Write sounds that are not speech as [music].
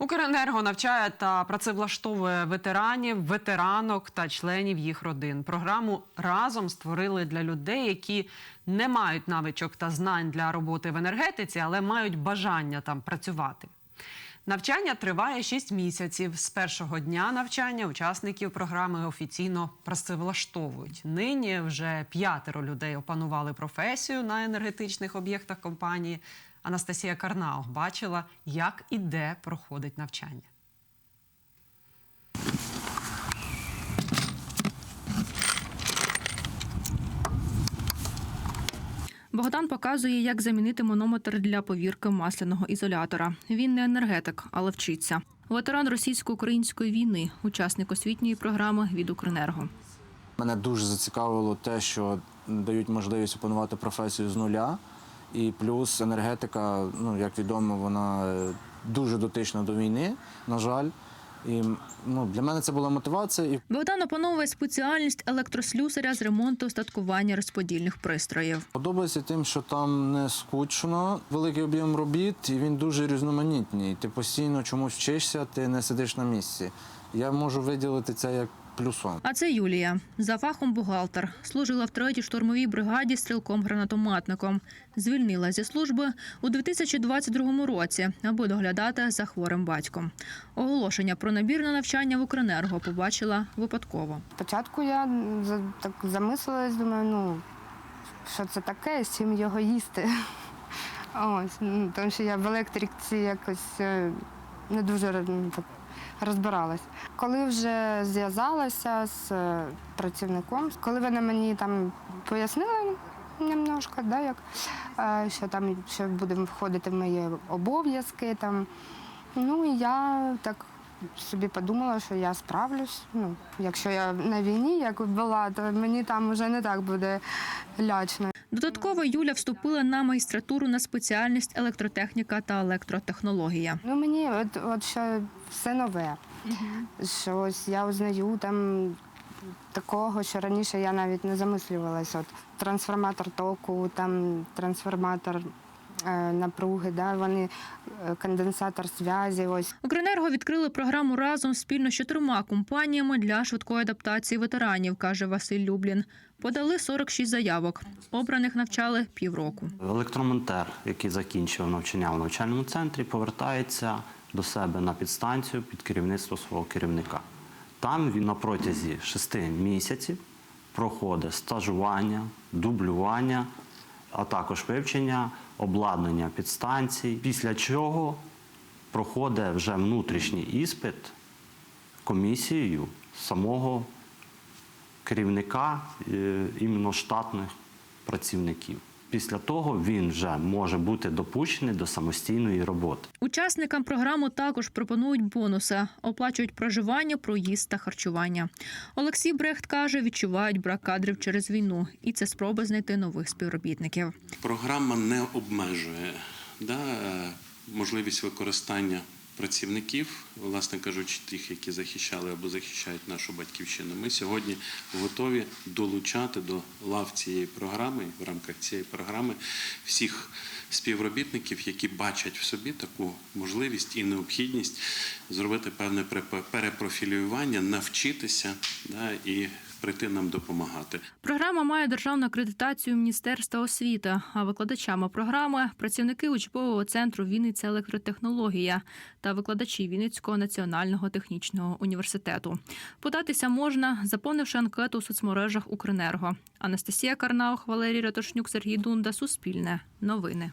Укренерго навчає та працевлаштовує ветеранів, ветеранок та членів їх родин. Програму разом створили для людей, які не мають навичок та знань для роботи в енергетиці, але мають бажання там працювати. Навчання триває 6 місяців. З першого дня навчання учасників програми офіційно працевлаштовують. Нині вже п'ятеро людей опанували професію на енергетичних об'єктах компанії. Анастасія Карнаух бачила, як і де проходить навчання. Богдан показує, як замінити манометр для повірки масляного ізолятора. Він не енергетик, але вчиться. Ветеран російсько-української війни, учасник освітньої програми від Укренерго. Мене дуже зацікавило те, що дають можливість опанувати професію з нуля. І плюс енергетика, ну як відомо, вона е, дуже дотична до війни, на жаль. І ну, для мене це була мотивація. І Богдан опановує спеціальність електрослюсаря з ремонту устаткування розподільних пристроїв. подобається тим, що там не скучно, великий об'єм робіт, і він дуже різноманітний. Ти постійно чомусь вчишся, ти не сидиш на місці. Я можу виділити це як плюсом. А це Юлія. За фахом бухгалтер. Служила в третій штурмовій бригаді стрілком-гранатометником. Звільнила зі служби у 2022 році, аби доглядати за хворим батьком. Оголошення про набір на навчання в Укренерго побачила випадково. Спочатку я так замислилась, думаю, ну що це таке, з чим його їсти. [laughs] Ось, тому що я в електриці якось е, не дуже так, розбиралась. Коли вже зв'язалася з е, працівником, коли вони мені там пояснили немножко, да, як, е, що там що буде входити в мої обов'язки, там, ну я так собі подумала, що я справлюсь. Ну, якщо я на війні, як була, то мені там вже не так буде лячно. Додатково Юля вступила на магістратуру на спеціальність електротехніка та електротехнологія. Ну мені от, от що все нове. Що ось я узнаю там такого, що раніше я навіть не замислювалася. От трансформатор току, там трансформатор напруги, да, вони е, конденсатор зв'язі. Ось Укренерго відкрили програму разом спільно з чотирма компаніями для швидкої адаптації ветеранів, каже Василь Люблін. Подали 46 заявок. Обраних навчали півроку. Електромонтер, який закінчив навчання в навчальному центрі, повертається до себе на підстанцію під керівництво свого керівника. Там він на протязі шести місяців проходить стажування, дублювання, а також вивчення обладнання підстанцій, після чого проходить вже внутрішній іспит комісією самого керівника е, іменно штатних працівників. Після того він вже може бути допущений до самостійної роботи. Учасникам програми також пропонують бонуси, оплачують проживання, проїзд та харчування. Олексій Брехт каже, відчувають брак кадрів через війну, і це спроба знайти нових співробітників. Програма не обмежує да, можливість використання працівників, власне кажучи, тих, які захищали або захищають нашу батьківщину. Ми сьогодні готові долучати до лав цієї програми в рамках цієї програми всіх співробітників, які бачать в собі таку можливість і необхідність зробити певне перепрофілювання, навчитися да, і прийти нам допомагати. Програма має державну акредитацію Міністерства освіти, а викладачами програми працівники учбового центру Вінниця електротехнологія та викладачі Вінницького національного технічного університету. Податися можна, заповнивши анкету у соцмережах Укренерго. Анастасія Карнаух, Валерій Ратошнюк, Сергій Дунда, Суспільне. Новини.